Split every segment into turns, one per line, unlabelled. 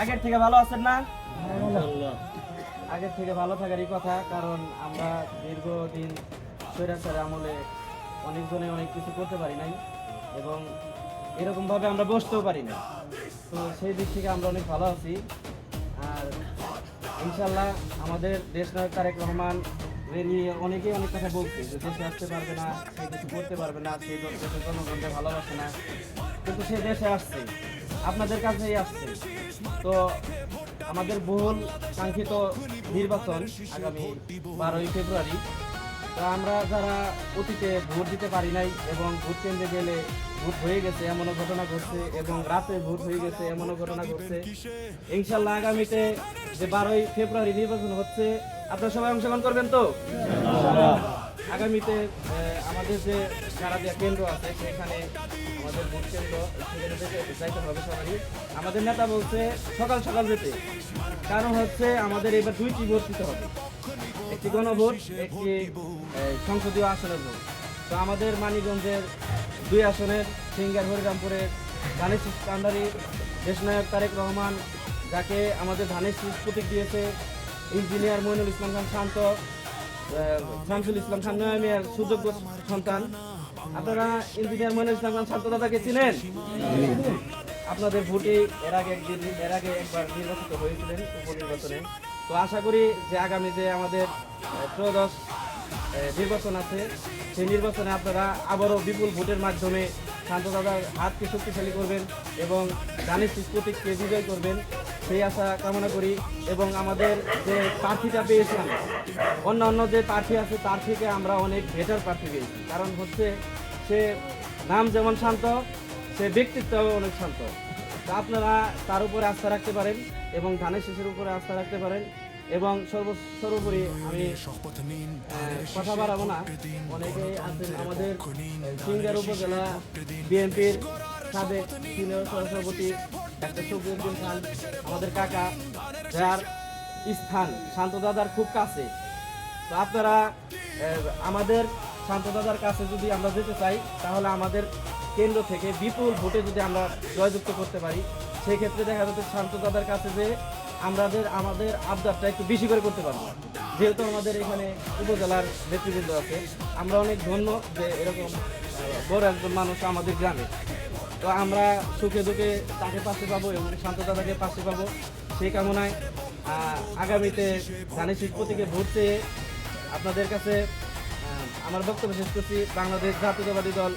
আগের থেকে ভালো আছেন না? আগের থেকে ভালো থাকারই কথা, কারণ আমরা দীর্ঘদিন স্বৈরাচার আমলে অনেকজনে অনেক কিছু করতে পারি নাই এবং এরকমভাবে আমরা বসতেও পারি না তো সেই দিক থেকে আমরা অনেক ভালো আছি। আর ইনশাল্লাহ আমাদের দেশ নায়ক তারেক রহমান বেরিয়ে অনেকেই অনেক কথা বলছে যে দেশে আসতে পারবে না, সে কিছু করতে পারবে না, সে দেশের জনগণকে ভালোবাসে না, কিন্তু সে দেশে আসছে। আপনাদের কাছেই আসছে। তো আমাদের বহুল কাঙ্ক্ষিত নির্বাচন আগামী বারোই ফেব্রুয়ারি। তো আমরা যারা অতীতে ভোট দিতে পারি নাই এবং ভোট কেন্দ্রে গেলে ভোট হয়ে গেছে, এমনও ঘটনা ঘটছে এবং রাতে ভোট হয়ে গেছে, এমনও ঘটনা ঘটছে। ইনশাল্লাহ আগামীতে যে বারোই ফেব্রুয়ারি নির্বাচন হচ্ছে, আপনারা সবাই অংশগ্রহণ করবেন তো? আগামীতে আমাদের যে সারাদিয়া কেন্দ্র আছে, সেখানে আমাদের ভোট কেন্দ্র, সেখানে যাইতে হবে সবারই। আমাদের নেতা বলছে সকাল সকাল যেতে। কারণ হচ্ছে আমাদের এবার দুইটি ভোট দিতে হবে। একটি গণভোট, একটি সংসদীয় আসনের ভোট। তো আমাদের মানিকগঞ্জের দুই আসনের, সিঙ্গার হরিরামপুরের ধানের শীষ কান্ডারি, দেশনায়ক তারেক রহমান যাকে আমাদের ধানের শীষ প্রতীক দিয়েছে, ইঞ্জিনিয়ার মইনুল ইসলাম খান শান্ত। শামসুল ইসলাম খান নয়ামিয়ার সুযোগ্য সন্তান। আপনারা ইঞ্জিনিয়ার মইনুল ইসলাম খান শান্ত দাদাকে চিনেন? আপনাদের ভোটে এর আগে একদিন, এর আগে একবার নির্বাচিত হয়েছিলেন উপনির্বাচনে। তো আশা করি যে আগামী যে আমাদের ত্রয়োদশ নির্বাচন আছে, সেই নির্বাচনে আপনারা আবারও বিপুল ভোটের মাধ্যমে শান্ত দাদার হাতকে শক্তিশালী করবেন এবং দানিশ প্রতীককে বিজয় করবেন। সেই আশা কামনা করি এবং আমাদের যে প্রার্থীটা পেয়েছিলাম অন্য অন্য যে প্রার্থী আছে তার থেকে আমরা অনেক বেটার প্রার্থী পেয়েছি। কারণ হচ্ছে সে নাম যেমন শান্ত সে ব্যক্তিত্ব অনেক শান্ত। তা আপনারা তার উপরে আস্থা রাখতে পারেন এবং ধানের শেষের উপরে আস্থা রাখতে পারেন এবং সর্ব সর্বোপরি আমি কথা বাড়াবো না। অনেকে আছেন আমাদের সিঙ্গার উপজেলা বিএনপির সাবেক সিনিয়র সহসভাপতি আমাদের কাকা যার স্থান শান্ত দাদার খুব কাছে। তো আপনারা আমাদের শান্ত দাদার কাছে যদি আমরা যেতে চাই, তাহলে আমাদের কেন্দ্র থেকে বিপুল ভোটে যদি আমরা জয়যুক্ত করতে পারি, সেক্ষেত্রে দেখা যাচ্ছে শান্ত দাদার কাছে যে আমাদের আমাদের আবদারটা একটু বেশি করে করতে পারব। যেহেতু আমাদের এখানে উপজেলার নেতৃবৃন্দ আছে, আমরা অনেক ধন্য যে এরকম বড় একজন মানুষ আমাদের গ্রামে। তো আমরা সুখে দুঃখে তাকে পাশে পাবো এবং শান্ত দাদাকে পাশে পাবো সেই কামনায় আগামীতে ধানের শীষ প্রতীকে ভোট চেয়ে আপনাদের কাছে আমার বক্তব্য শেষ করছি। বাংলাদেশ জাতীয়তাবাদী দল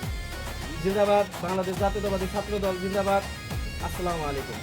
জিন্দাবাদ, বাংলাদেশ জাতীয়তাবাদী ছাত্র দল জিন্দাবাদ। আসসালামু আলাইকুম।